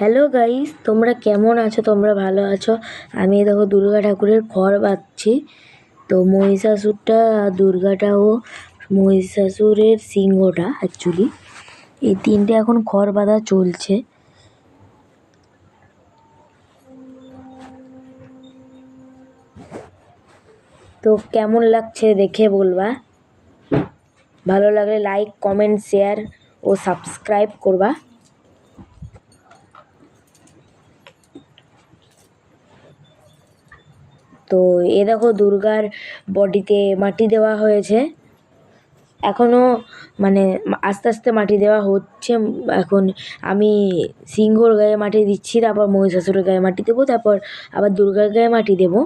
Hello guys তোমরা কেমন আছো? তোমরা ভালো আছো? আমি দেখো দুর্গা ঠাকুরের খড় বাঁধছি। তো মহিষাসুরটা, দুর্গাটা ও মহিষাসুরের সিংহটা অ্যাকচুয়ালি এই তিনটে এখন খড় বাঁধা চলছে। তো কেমন লাগছে দেখে বলবা? ভালো লাগলে লাইক কমেন্ট শেয়ার ও সাবস্ক্রাইব করবা। তো এ দেখো দুর্গার বডিতে মাটি দেওয়া হয়েছে। এখনও মানে আস্তে আস্তে মাটি দেওয়া হচ্ছে। এখন আমি সিংহর গায়ে মাটি দিচ্ছি, তারপর মহিষাসুরের গায়ে মাটি দেবো, তারপর আবার দুর্গার গায়ে মাটি দেবো।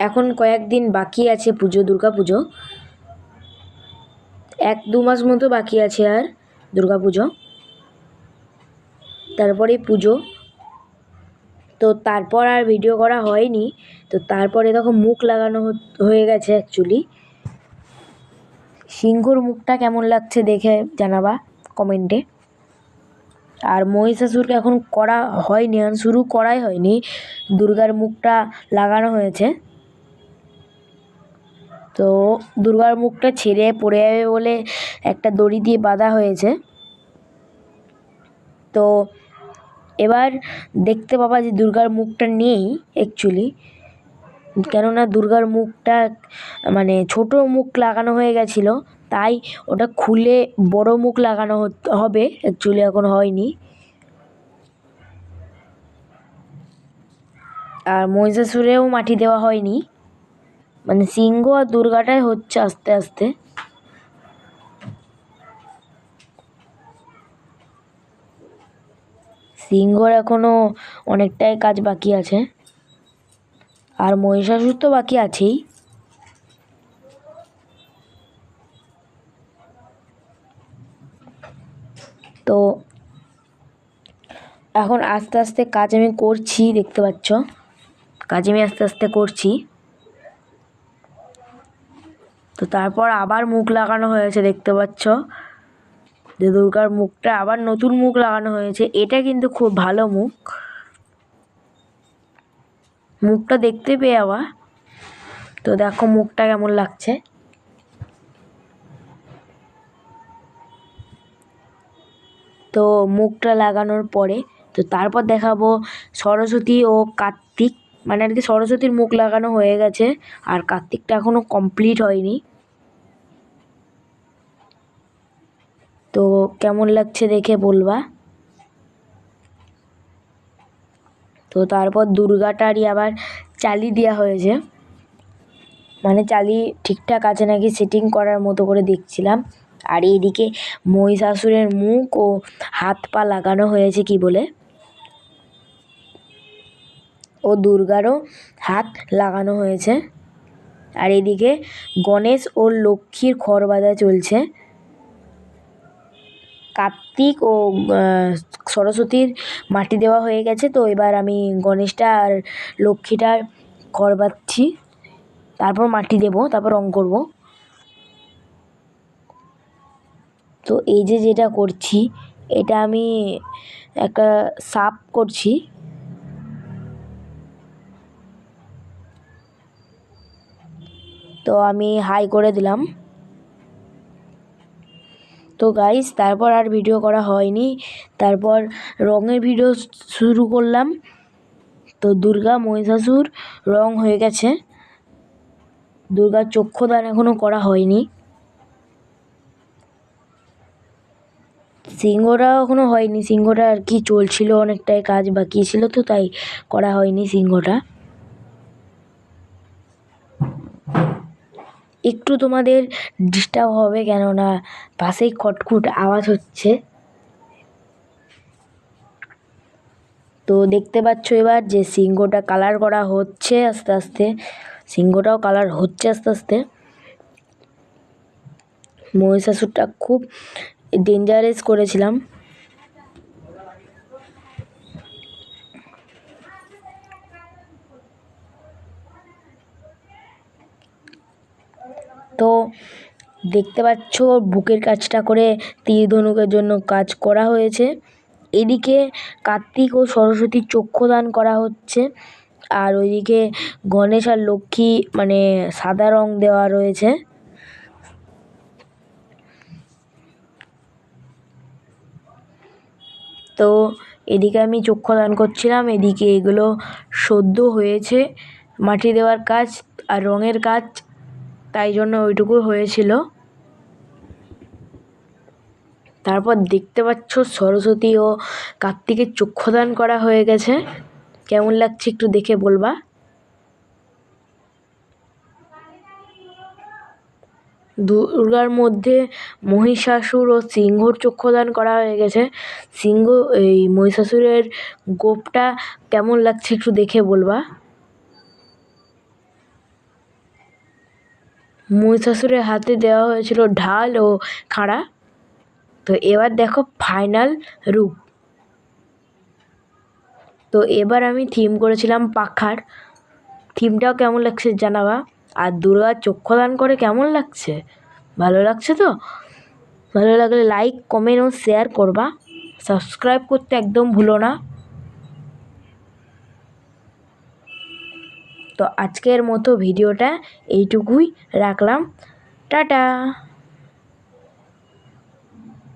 এখন কয়েকদিন বাকি আছে পুজো, দুর্গা পুজো। এক দু মাস মতো বাকি আছে আর দুর্গা পুজো। তারপরেই পুজো। তো তারপর আর ভিডিও করা হয়নি। তো তারপরে দেখো মুখ লাগানো হয়ে গেছে অ্যাকচুয়ালি সিংহর মুখটা কেমন লাগছে দেখে জানাবা কমেন্টে আর মহিষাসুরকে এখন করা হয়নি আর শুরু করাই হয়নি। দুর্গার মুখটা লাগানো হয়েছে। তো দুর্গার মুখটা ছেড়ে পড়ে যাবে বলে একটা দড়ি দিয়ে বাঁধা হয়েছে। তো এবার দেখতে পাবা যে দুর্গার মুখটা নেই অ্যাকচুয়ালি কেননা দুর্গার মুখটা মানে ছোট মুখ লাগানো হয়ে গেছিল, তাই ওটা খুলে বড় মুখ লাগানো হবে অ্যাকচুয়ালি এখন হয়নি। আর মহিষাসুরেও মাটি দেওয়া হয়নি। মানে সিংহ আর দুর্গাটাই হচ্ছে আস্তে আস্তে। সিংহর এখনও অনেকটাই কাজ বাকি আছে। আর মহিষাসুর তো বাকি আছেই। তো এখন আস্তে আস্তে কাজ আমি করছি, দেখতে পাচ্ছ? কাজ আমি আস্তে আস্তে করছি। তো তারপর আবার মুখ লাগানো হয়েছে, দেখতে পাচ্ছ? যে দুর্গার মুখটা আবার নতুন মুখ লাগানো হয়েছে, এটা কিন্তু খুব ভালো মুখ। মুখটা দেখতে পেয়ে আবার। তো দেখো মুখটা কেমন লাগছে। তো মুখটা লাগানোর পরে, তো তারপর দেখাবো সরস্বতী ও কার্তিক। মানে আর কি সরস্বতীর মুখ লাগানো হয়ে গেছে, আর কার্তিকটা এখনও কমপ্লিট হয়নি। তো কেমন লাগছে দেখে বলবা? তো তারপর দুর্গাটারই আবার চালি দেওয়া হয়েছে। মানে চালি ঠিকঠাক আছে নাকি সেটিং করার মতো করে দেখছিলাম। আর এইদিকে মহিষাসুরের মুখ ও হাত পা লাগানো হয়েছে কি বলে? ও দুর্গারও হাত লাগানো হয়েছে। আর এদিকে গণেশ ও লক্ষ্মীর খড় বাঁধা চলছে। কার্তিক ও সরস্বতীর মাটি দেওয়া হয়ে গেছে। তো এবার আমি গণেশটা আর লক্ষ্মীটার খড় বাঁধছি তারপর মাটি দেবো, তারপর রং করব। তো এই যে যেটা করছি, এটা আমি একটা সাপ করছি। তো আমি হাই করে দিলাম। তো গাইস তারপর আর ভিডিও করা হয়নি। তারপর রঙের ভিডিও শুরু করলাম। তো দুর্গা মহিষাসুর রং হয়ে গেছে। দুর্গার চক্ষুদান এখনও করা হয়নি। সিংহটা এখনও হয়নি। সিংহটা আর কি চলছিল, অনেকটাই কাজ বাকি ছিল তো, তাই করা হয়নি সিংহটা। একটু তোমাদের ডিস্টার্ব হবে কেননা পাশেই খটখুট আওয়াজ হচ্ছে। তো দেখতে পাচ্ছ এবার যে সিংহটা কালার করা হচ্ছে আস্তে আস্তে, সিংহটাও কালার হচ্ছে আস্তে আস্তে। মহিষাসুরটা খুব ডেঞ্জারাস করেছিলাম। তো দেখতে পাচ্ছ বুকের কাজটা করে তীর ধনুকের জন্য কাজ করা হয়েছে। এদিকে কার্তিক ও সরস্বতীর চক্ষুদান করা হচ্ছে। আর ওইদিকে গণেশ আর লক্ষ্মী মানে সাদা রং দেওয়া রয়েছে। তো এদিকে আমি চক্ষুদান করছিলাম, এদিকে এগুলো সদ্য হয়েছে। মাটি দেওয়ার কাজ আর রঙের কাজ তাই জন্য ওইটুকু হয়েছিল। তারপর দেখতে পাচ্ছ সরস্বতী ও কার্তিকের চক্ষুদান করা হয়ে গেছে। কেমন লাগছে একটু দেখে বলবা? দুর্গার মধ্যে মহিষাসুর ও সিংহর চক্ষুদান করা হয়ে গেছে। সিংহ, এই মহিষাসুরের গোপটা কেমন লাগছে একটু দেখে বলবা? মহিষাসুরের হাতে দেওয়া হয়েছিল ঢাল ও খাড়া। তো এবার দেখো ফাইনাল রূপ। তো এবার আমি থিম করেছিলাম পাখার। থিমটাও কেমন লাগছে জানাবা? আর দুর্গা চক্ষুদান করে কেমন লাগছে? ভালো লাগছে তো? ভালো লাগলে লাইক কমেন্ট ও শেয়ার করবা। সাবস্ক্রাইব করতে একদম ভুলো না। তো আজকের মতো ভিডিওটা এইটুকুই রাখলাম। টাটা!